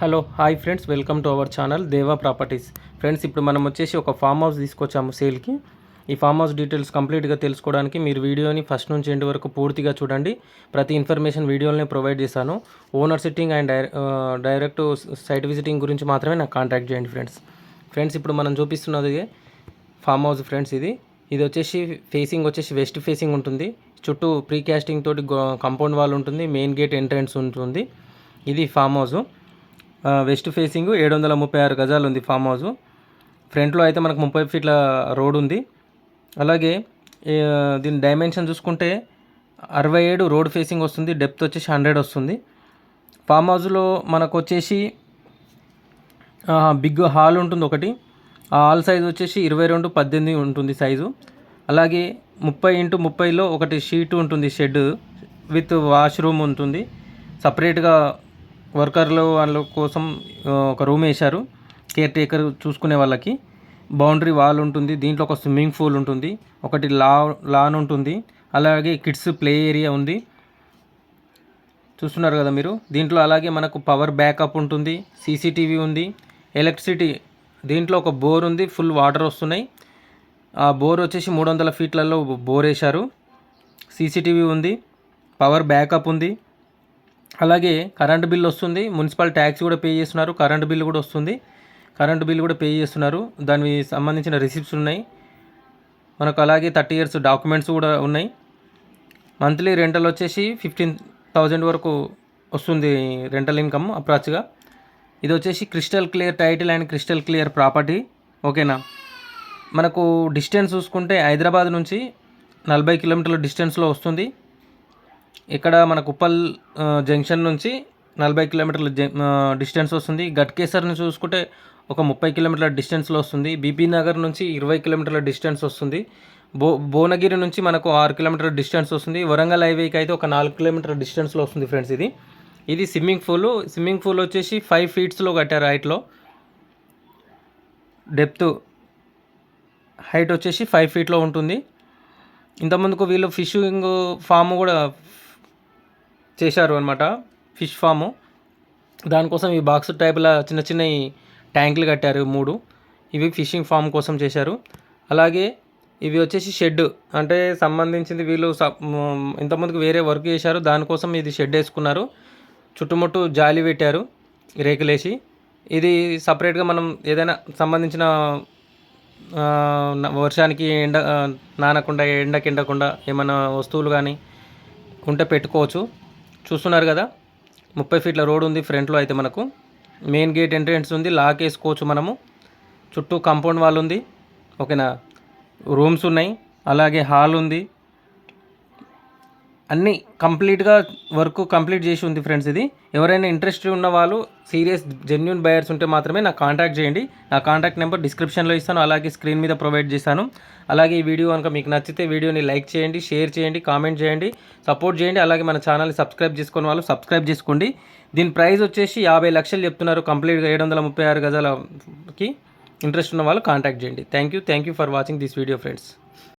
Hello hi friends welcome to our channel Deva properties. Friends ఇప్పుడు మనం వచ్చేసి ఒక ఫామ్ హౌస్ తీసుకొచ్చాము సేల్కి. ఈ ఫామ్ హౌస్ డీటెయిల్స్ కంప్లీట్గా తెలుసుకోవడానికి మీరు వీడియోని ఫస్ట్ నుంచి ఎండ్ వరకు పూర్తిగా చూడండి. ప్రతి ఇన్ఫర్మేషన్ వీడియోని ప్రొవైడ్ చేశాను. Owner sitting and direct site visiting గురించి మాత్రమే నాకు కాంటాక్ట్ చేయండి ఫ్రెండ్స్. ఫ్రెండ్స్ ఇప్పుడు మనం చూపిస్తున్నది ఫామ్ హౌస్ ఫ్రెండ్స్ ఇది. ఇది వచ్చేసి ఫేసింగ్ వచ్చేసి వెస్ట్ ఫేసింగ్ ఉంటుంది. చుట్టూ ప్రీ క్యాస్టింగ్ తోటి కాంపౌండ్ వాల్ ఉంటుంది. మెయిన్ గేట్ ఎంట్రన్స్ ఉంటుంది. ఇది ఫామ్ హౌస్. వెస్ట్ ఫేసింగ్ ఏడు వందల ముప్పై ఆరు గజాలు ఉంది ఫామ్ హౌస్. ఫ్రంట్లో అయితే మనకు ముప్పై ఫీట్ల రోడ్ ఉంది. అలాగే దీని డైమెన్షన్ చూసుకుంటే అరవై ఏడు రోడ్ ఫేసింగ్ వస్తుంది డెప్త్ వచ్చేసి హండ్రెడ్ వస్తుంది. ఫామ్ హౌస్లో మనకు వచ్చేసి బిగ్ హాల్ ఉంటుంది ఒకటి. ఆ హాల్ సైజ్ వచ్చేసి ఇరవై రెండు పద్దెనిమిది ఉంటుంది సైజు. అలాగే ముప్పై ఇంటూ ముప్పైలో ఒకటి షీట్ ఉంటుంది షెడ్ విత్ వాష్రూమ్ ఉంటుంది. సపరేట్గా వర్కర్లు వాళ్ళ కోసం ఒక రూమ్ వేశారు. కేర్ టేకర్ చూసుకునే వాళ్ళకి. బౌండరీ వాల్ ఉంటుంది దీంట్లో ఒక స్విమ్మింగ్ పూల్ ఉంటుంది ఒకటి లా లాన్ ఉంటుంది అలాగే కిడ్స్ ప్లే ఏరియా ఉంది. చూస్తున్నారు కదా మీరు? దీంట్లో అలాగే మనకు పవర్ బ్యాకప్ ఉంటుంది సీసీటీవీ ఉంది ఎలక్ట్రిసిటీ దీంట్లో ఒక బోర్ ఉంది ఫుల్ వాటర్ వస్తున్నాయి. ఆ బోర్ వచ్చేసి మూడు వందల ఫీట్లలో బోర్ వేశారు. సీసీటీవీ ఉంది పవర్ బ్యాకప్ ఉంది. అలాగే కరెంట్ బిల్ వస్తుంది. మున్సిపల్ ట్యాక్స్ కూడా పే చేస్తున్నారు. కరెంట్ బిల్ కూడా వస్తుంది. కరెంట్ బిల్ కూడా పే చేస్తున్నారు. దానికి సంబంధించిన రిసిప్ట్స్ ఉన్నాయి. మనకు అలాగే థర్టీ ఇయర్స్ డాక్యుమెంట్స్ కూడా ఉన్నాయి. మంత్లీ రెంటల్ వచ్చేసి ఫిఫ్టీన్ థౌజండ్ వరకు వస్తుంది రెంటల్ ఇన్కమ్ అప్రాచ్గా. ఇది వచ్చేసి crystal clear title and crystal clear property. ఓకేనా? మనకు డిస్టెన్స్ చూసుకుంటే హైదరాబాద్ నుంచి నలభై కిలోమీటర్ల డిస్టెన్స్లో వస్తుంది. ఇక్కడ మన ఉప్పల్ జంక్షన్ నుంచి నలభై కిలోమీటర్ల డిస్టెన్స్ వస్తుంది. గట్కేసర్ని చూసుకుంటే ఒక ముప్పై కిలోమీటర్ల డిస్టెన్స్లో వస్తుంది. బీపీ నగర్ నుంచి ఇరవై కిలోమీటర్ల డిస్టెన్స్ వస్తుంది. బో భువనగిరి నుంచి మనకు ఆరు కిలోమీటర్ల డిస్టెన్స్ వస్తుంది. వరంగల్ హైవేకి అయితే ఒక నాలుగు కిలోమీటర్ల డిస్టెన్స్లో వస్తుంది ఫ్రెండ్స్ ఇది. ఇది స్విమ్మింగ్ పూల్. స్విమ్మింగ్ పూల్ వచ్చేసి ఫైవ్ ఫీట్స్లో కట్టారు హైట్లో. డెప్త్ హైట్ వచ్చేసి ఫైవ్ ఫీట్లో ఉంటుంది. ఇంతకుముందుకు వీళ్ళు ఫిషింగ్ ఫామ్ కూడా చేశారు అనమాట ఫిష్ ఫాము. దానికోసం ఈ బాక్స్ టైప్ల చిన్న చిన్న ఈ ట్యాంకులు కట్టారు మూడు. ఇవి ఫిషింగ్ ఫామ్ కోసం చేశారు. అలాగే ఇవి వచ్చేసి షెడ్. అంటే సంబంధించింది వీళ్ళు స- ఇంతకుముందుకు వేరే వర్క్ చేశారు. దానికోసం ఇది షెడ్ వేసుకున్నారు. చుట్టుముట్టు జాలి పెట్టారు. రేకులేసి. ఇది సపరేట్గా మనం ఏదైనా సంబంధించిన వర్షానికి ఎండ నానకుండా ఎండకి ఎండకుండా ఏమైనా వస్తువులు కానీ ఉంటే పెట్టుకోవచ్చు. చూస్తున్నారు కదా? ముప్పై ఫీట్ల రోడ్ ఉంది ఫ్రంట్లో అయితే మనకు. మెయిన్ గేట్ ఎంట్రెన్స్ ఉంది లాక్ వేసుకోవచ్చు మనము. చుట్టూ కాంపౌండ్ వాల్ ఉంది ఓకేనా? రూమ్స్ ఉన్నాయి అలాగే హాల్ ఉంది. అన్నీ కంప్లీట్గా వర్క్ కంప్లీట్ చేసి ఉంది ఫ్రెండ్స్ ఇది. ఎవరైనా ఇంట్రెస్ట్ ఉన్న వాళ్ళు సీరియస్ జెన్యున్ బయర్స్ ఉంటే మాత్రమే నాకు కాంటాక్ట్ చేయండి. నా కాంటాక్ట్ నెంబర్ డిస్క్రిప్షన్లో ఇస్తాను అలాగే స్క్రీన్ మీద ప్రొవైడ్ చేశాను అలాగే ఈ వీడియో కనుక మీకు నచ్చితే వీడియోని లైక్ చేయండి షేర్ చేయండి కామెంట్ చేయండి సపోర్ట్ చేయండి అలాగే మన ఛానల్ని సబ్స్క్రైబ్ చేసుకున్న వాళ్ళు సబ్స్క్రైబ్ చేసుకోండి. దీని ప్రైస్ వచ్చేసి యాభై లక్షలు చెప్తున్నారు కంప్లీట్గా ఏడు వందల ముప్పై ఆరు గజాలకి ఇంట్రెస్ట్ ఉన్న వాళ్ళు కాంటాక్ట్ చేయండి. Thank you thank you for watching this video friends